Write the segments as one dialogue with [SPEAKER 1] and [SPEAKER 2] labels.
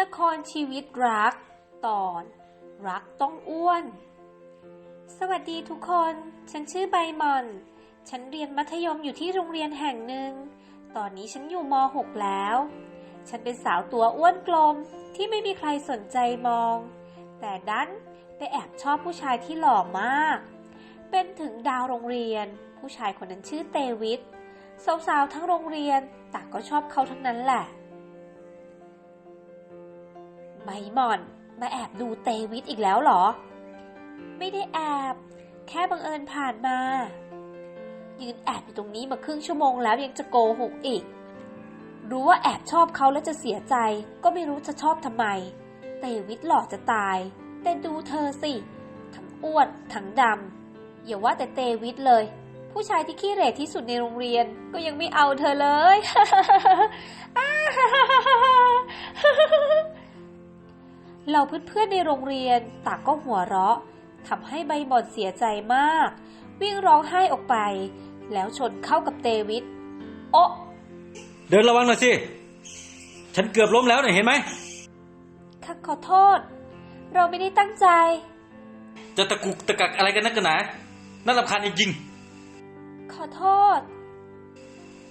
[SPEAKER 1] ละครชีวิตรัก ตอน รักต้องอ้วน สวัสดีทุกคน ฉันชื่อใบมอน ฉันเรียนมัธยมอยู่ที่โรงเรียนแห่งหนึ่ง ตอนนี้ฉันอยู่ม .6 แล้ว ฉันเป็นสาวตัวอ้วนกลมที่ไม่มีใครสนใจมอง แต่ดันไปแอบชอบผู้ชายที่หล่อมาก เป็นถึงดาวโรงเรียน ผู้ชายคนนั้นชื่อเตวิทสาวๆทั้งโรงเรียนต่างก็ชอบเขาทั้งนั้นแหละ ใบหม่อน มาแอบดูเตวิทอีกแล้วเหรอ ไม่ได้แอบ แค่บังเอิญผ่านมา ยืนแอบอยู่ตรงนี้มาครึ่งชั่วโมงแล้วยังจะโกหกอีก รู้ว่าแอบชอบเขาแล้วจะเสียใจ ก็ไม่รู้จะชอบทำไม เตวิทหล่อจะตาย แต่ดูเธอสิ ทั้งอ้วนทั้งดำอย่าว่าแต่เตวิทเลย ผู้ชายที่ขี้เหร่ที่สุดในโรงเรียน ก็ยังไม่เอาเธอเลย เราเพื่อนๆในโรงเรียนต่างก็หัวเราะทำให้ใบหมอนเสียใจมาก วิ่งร้องไห้ออกไป แล้วชนเข้ากับเตวิทโอะ
[SPEAKER 2] เดินระวังหน่อยสิ ฉันเกือบล้มแล้วเนี่ยเห็นไหม
[SPEAKER 1] ข้าขอโทษ เราไม่ได้ตั้งใจ
[SPEAKER 2] จะตะกุกตะกักอะไรกันนักกันหนาน่ารำคาญจริง
[SPEAKER 1] ขอโทษ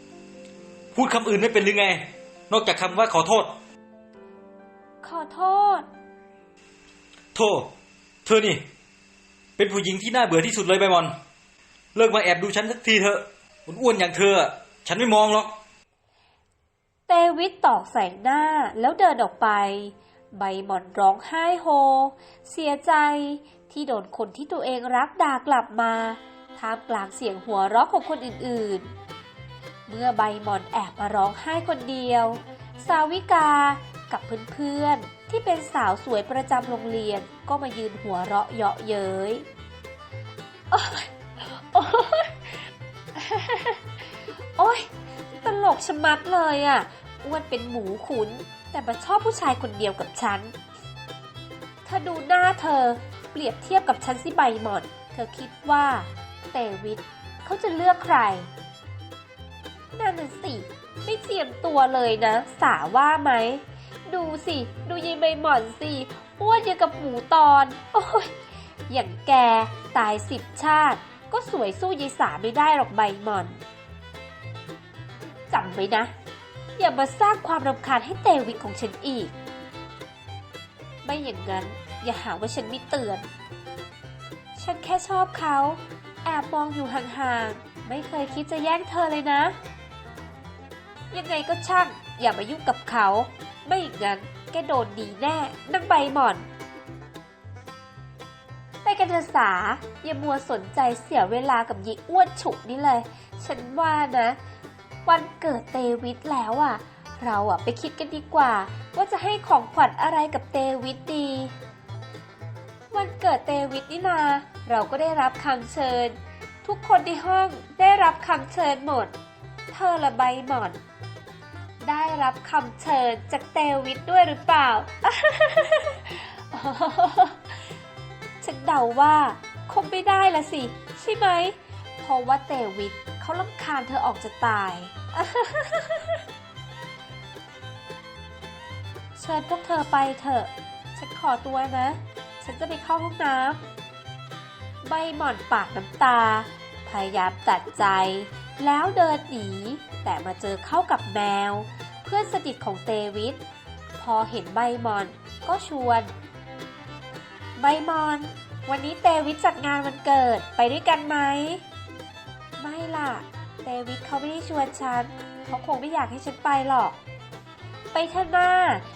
[SPEAKER 2] ๆพูดคำอื่นไม่เป็นหรือไง นอกจากคำว่าขอโทษ
[SPEAKER 1] ขอโทษ
[SPEAKER 2] โทษเธอนี่ เป็นผู้หญิงที่น่าเบื่อที่สุดเลยใบมอน เลิกมาแอบดูฉันสักทีเถอะอ้วนๆอย่างเธอ ฉันไม่มองหรอก
[SPEAKER 1] เตวิทตอกใส่หน้าแล้วเดินออกไป ใบหมอนร้องไห้โฮ เสียใจที่โดนคนที่ตัวเองรักด่ากลับมาท่ามกลางเสียงหัวเราะของคนอื่นๆ เมื่อใบหมอนแอบมาร้องไห้คนเดียว สาวิกากับเพื่อนๆ ที่เป็นสาวสวยประจำโรงเรียนก็มายืนหัวเราะเยาะเย้ยโอ๊ยโอ๊ยโอ๊ยตลกชะมัดเลยอะอ้วนเป็นหมูขุน แต่มาชอบผู้ชายคนเดียวกับฉันถ้าดูหน้าเธอเปรียบเทียบกับฉันสิใบหมอน เธอคิดว่าเตวิทเขาจะเลือกใครนั่นน่ะสิ ไม่เจียมตัวเลยนะ สาว่าไหม ดูสิ ดูยายใบหมอนสิอ้วนอย่างกับหมูตอน โอ้ย อย่างแกตายสิบชาติ ก็สวยสู้ยายสาไม่ได้หรอกใบหมอนจำไว้นะ อย่ามาสร้างความรำคาญให้เตวิทของฉันอีก ไม่อย่างนั้น อย่าหาว่าฉันไม่เตือน ฉันแค่ชอบเขา แอบมองอยู่ห่างๆ ไม่เคยคิดจะแย่งเธอเลยนะ ยังไงก็ช่าง อย่ามายุ่งกับเขา ไม่อย่างนั้นแกโดนดีแน่นังใบหม่อน ไปกันเถอะสา อย่ามัวสนใจเสียเวลากับยิอ้วนฉุกนี่เลย ฉันว่านะ วันเกิดเตวิทแล้วอะ เราอะไปคิดกันดีกว่า ว่าจะให้ของขวัญอะไรกับเตวิทดี วันเกิดเตวิทนี่นา เราก็ได้รับคำเชิญ ทุกคนในห้องได้รับคำเชิญหมด เธอละใบหมอน ได้รับคำเชิญจากเตวิทด้วยหรือเปล่า ฉันเดาว่าคงไม่ได้ละสิ ใช่ไหม เพราะว่าเตวิทเขาลำคาญเธอออกจะตาย เชิญพวกเธอไปเถอะ ฉันขอตัวนะ ฉันจะไปเข้าห้องน้ำใบหม่อนปากน้ำตา พยายามตัดใจ แล้วเดินหนี แต่มาเจอเข้ากับแมว เพื่อนสนิทของเตวิทพอเห็นใบมอนก็ชวน ใบมอน วันนี้เตวิทจัดงานวันเกิดไปด้วยกันไหม ไม่ล่ะ เตวิทเขาไม่ได้ชวนฉัน เขาคงไม่อยากให้ฉันไปหรอก ไปเถอะหน้า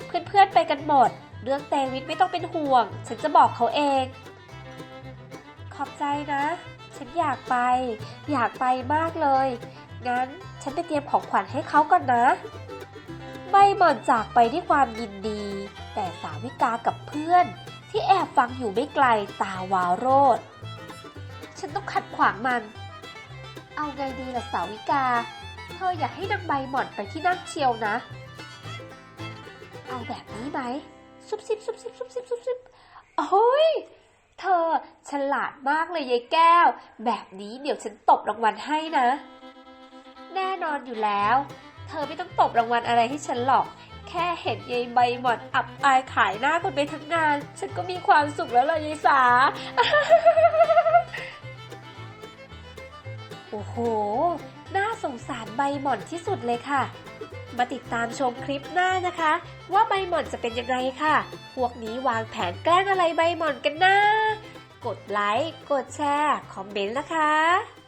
[SPEAKER 1] เพื่อนๆไปกันหมด เรื่องเตวิทไม่ต้องเป็นห่วง ฉันจะบอกเขาเอง ขอบใจนะ ฉันอยากไป อยากไปมากเลย งั้นฉันไปเตรียมของขวัญให้เขาก่อนนะใบหม่อนจากไปด้วยความยินดี แต่สาวิกากับเพื่อน ที่แอบฟังอยู่ไม่ไกลตาวาวโรดฉันต้องขัดขวางมัน เอาไงดีล่ะสาวิกา เธออยากให้นางใบหม่อนไปที่นั่งเชียวนะ เอาแบบนี้ไหมซุบซิบซุบซิบซุบซิบซุบซิบโอ้ย เธอฉลาดมากเลยยายแก้ว แบบนี้เดี๋ยวฉันตบรางวัลให้นะ แน่นอนอยู่แล้ว เธอไม่ต้องตบรางวัลอะไรให้ฉันหรอก แค่เห็นยายใบหมอนอับอายขายหน้าคนไปทั้งงาน ฉันก็มีความสุขแล้วล่ะยายสา โอ้โห น่าสงสารใบหม่อนที่สุดเลยค่ะมาติดตามชมคลิปหน้านะคะ ว่าใบหม่อนจะเป็นยังไงค่ะ พวกนี้วางแผนแกล้งอะไรใบหม่อนกันนะ กดไลค์ กดแชร์ คอมเมนต์นะคะ